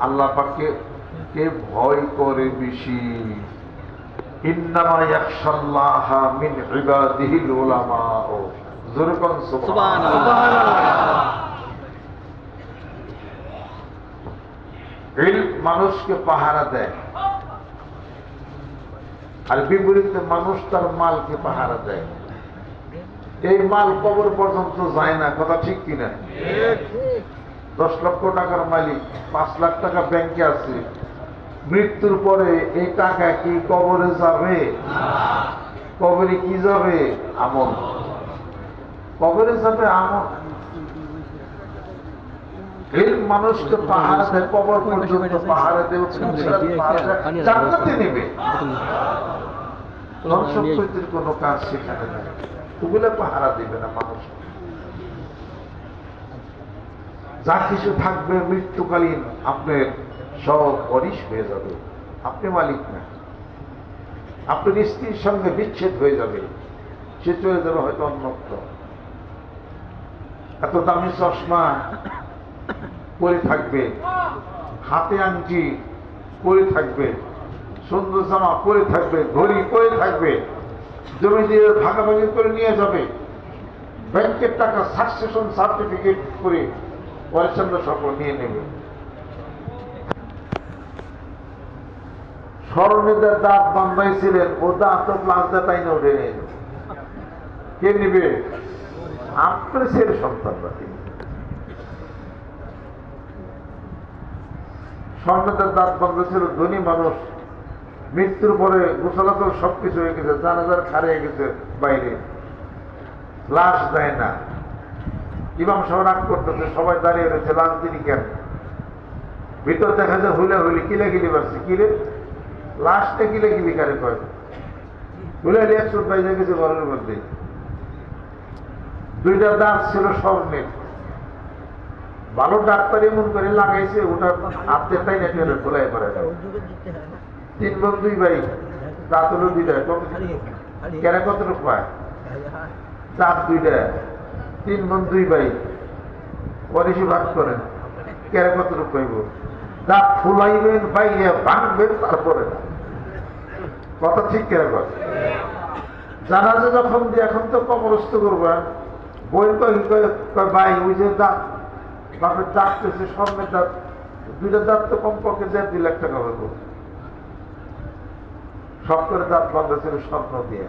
আল্লাহ কে ভয় করে বেশি? মিন মানুষকে পাহারা দেয়। আর বিপরীতে মানুষ তার মালকে পাহারা দেয়। এই মাল কবর পর্যন্ত যায় না, কথা ঠিক কিনা? দশ লক্ষ টাকার মালিক পাঁচ লাখ টাকা ব্যাংকে আছে। মৃত্যুর পরে এই টাকা কি কবরে যাবে? কবরে কি যাবে? আমল। কবরে যাবে আমল। মানুষকে পাহাড় দেয় কবর পর্যন্ত পাহাড়ে দেবে জান্নাতে নেবে। ধনসম্পত্তির কোনো কাজ সেখানে নেই। ওগুলো পাহারা দিবে না মানুষ যা কিছু থাকবে মৃত্যুকালীন আপনার সব হয়ে যাবে। আপনি মালিক না। আপনার স্ত্রীর সঙ্গে বিচ্ছেদ হয়ে যাবে। সে চলে যাবে হয়তো অন্যত্র। এত দামি চশমা পরে থাকবে। হাতে আংটি পরে থাকবে। সুন্দর জামা পরে থাকবে। ঘড়ি পরে থাকবে। জমি দিয়ে ভাগাভাগি করে নিয়ে যাবে। ব্যাংকের টাকা সাকসেশন সার্টিফিকেট করে পরিচ্ছন্ন সকল নিয়ে নেবে। স্মরণীদের দাঁত বান্ধাইছিলেন, ও দাঁত তো প্লাজা তাই না উঠে নিয়ে কে নিবে? আপনার ছেলে সন্তানরা তিনি স্বর্ণদের দাঁত বন্ধ ছিল ধনী মানুষ। মৃত্যুর পরে গোসলাচল সবকিছু হয়ে গেছে, জানাজার খারিয়ে গেছে বাইরে। লাশ দেয় না। ইমাম সাহেব করতেছে, সবাই দাঁড়িয়ে রয়েছে দিনই কেন? ভিতর দেখা যায় হুলে হুলি কিলে গিলি পারছে কিরে লাশটা কিলে গিলি কারে কয়? হুলে হুলি একশো বাইরে গেছে ঘরের মধ্যে। দুইটা দাঁত ছিল স্বর্ণের। ভালো ডাক্তার এমন করে লাগাইছে, ওটা আপনি তাই না টেনে খোলাই করে তিন বোন, দুই ভাই, দাঁত হলো দুইটা কেন কতটুকু পায়? দাঁত দুইটা। তিন বোন দুই ভাই পরিষে ভাগ করেন কেন কতটুকু পাইব দাঁত ফুলাইবেন, বাইরে ভাঙবেন, তারপরে। না। কথা ঠিক কর জানাজা যখন দিয়ে এখন তো কবরস্থ করবেন বই কই ভাই, ওই যে দাঁত, বাপের দাঁত পেয়েছে স্বর্ণের দাঁত। দুইটা দাঁত তো কমপক্ষে দেড়, দুই লাখ টাকা হইব। সব করে দাঁত বন্ধ ছিল স্বর্ণ দিয়ে।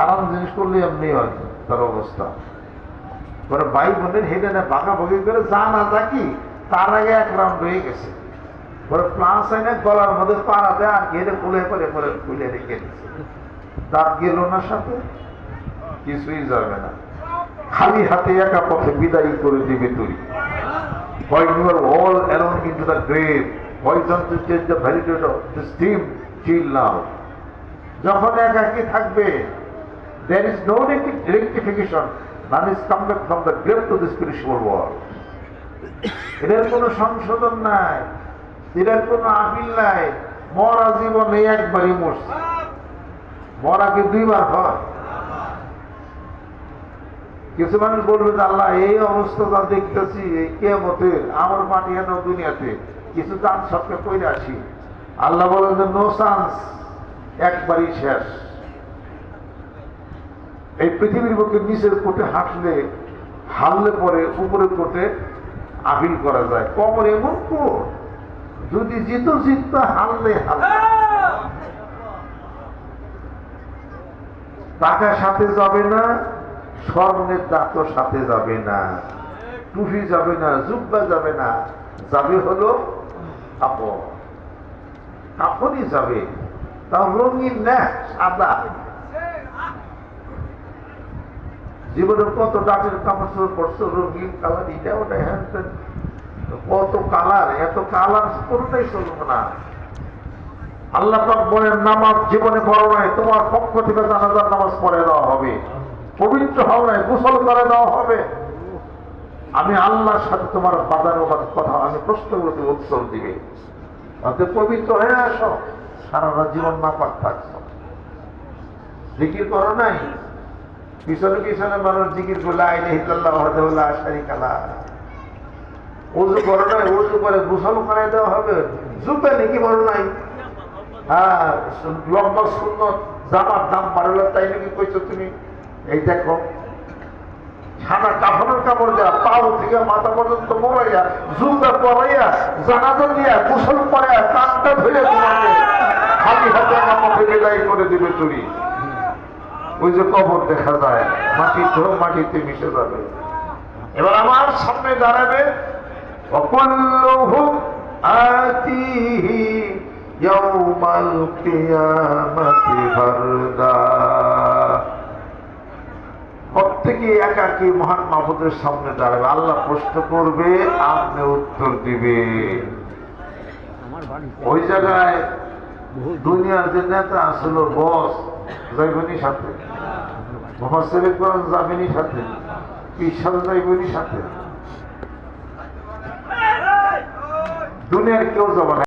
হারাম জিনিস করলে এমনি হয় তার অবস্থা। পরে ভাই বোনের হেঁটে না বগি করে যা না যা কি তার আগে এক রাউন্ড হয়ে গেছে। পরে প্লাস এনে গলার মধ্যে পাড়া দেয় আর ঘেরে খুলে পরে পরে খুলে রেখে দিচ্ছে দাঁত গেল না সাথে? কিছুই যাবে না। খালি হাতে একা পথে বিদায়ী করে দিবে তুই। the grave, why don't you change the validity of the steam chill now? যখন একাকি থাকবে there is no rectification none is come back from the grave to the spiritual world. এদের কোনো সংশোধন নাই। এদের কোনো আপিল নাই। মরা জীবনে একবারই মরছে। মরা কি দুইবার হয়? কিছু মানুষ বলবে যে, আল্লাহ, এই অবস্থা যা দেখতেছি, এই কেমতের আমার পাঠিয়ানো দুনিয়াতে। কিছু চান সবকে কইরে আসি। আল্লাহ বলেন যে নো চান্স একবারই শেষ। এই পৃথিবীর বুকে নিচের কোটে হাঁটলে হারলে পরে উপরের কোটে আপিল করা যায়। কবর এমন কোট, যদি জিত জিততে হারলে হারলে। টাকা সাথে যাবে না, স্বর্ণের দাঁত সাথে যাবে না। টুফি যাবে না, জুব্বা যাবে না। যাবে হলো কাপড়। কাপড়ই যাবে। তাও রঙিন না সাদা। জীবনে কত ডাকের কাপড় চোপড় রঙিন কালার, এটা ওটা হ্যান কত কালার, এত কালার কোনটাই চলবে না। আল্লাহ বলেন, নামাজ জীবনে বড় নয়, তোমার পক্ষ থেকে জানাজার নামাজ পড়ে দেওয়া হবে। পবিত্র হও নাই, গোসল করে দেওয়া হবে। আমি আল্লাহর সাথে তোমার বাদানুবাদ কথা, আমি প্রশ্নগুলোতে উত্তর দিবে। অতএব পবিত্র হয়ে আসো সারা জীবন না পাক থাকছো। জিকির করো নাই? পিছনে পিছনে মানুষ জিকির করলে আইনে হিতাল্লাহ শারিকালা উজু করে নাই, উজু করে গোসল করাই দেওয়া হবে। জুবে নাকি বড় নাই? হ্যাঁ লম্বা সুন্দর জামার দাম বাড়লো, তাই নাকি কইছো তুমি? এই দেখো, সাদা কাপড়ের কাপড় দেওয়া পাও থেকে মাথা পর্যন্ত মোড়াইয়া জুবে পরাইয়া, জানাজা দিয়া, গোসল পরাইয়া কানটা ধরে তোমাকে খালি হাতে আমাকে বিদায় করে দিবে চুরি ওই যে কবর দেখা যায় মাটি তো মাটিতে মিশে যাবে। এবার আমার সামনে দাঁড়াবে অকুল্লহুম আতিহি ইয়াউমাল মহান সামনে দাঁড়াবে। আল্লাহ প্রশ্ন করবে আপনি উত্তর দিবে। ওই জায়গায় দুনিয়ার যে নেতা আসলো বস যাইবনি সাথে। মোহাম্মদ কোরআন জামিনী সাথে। ঈশ্বর জৈবনী সাথে। দুনিয়ার কেউ না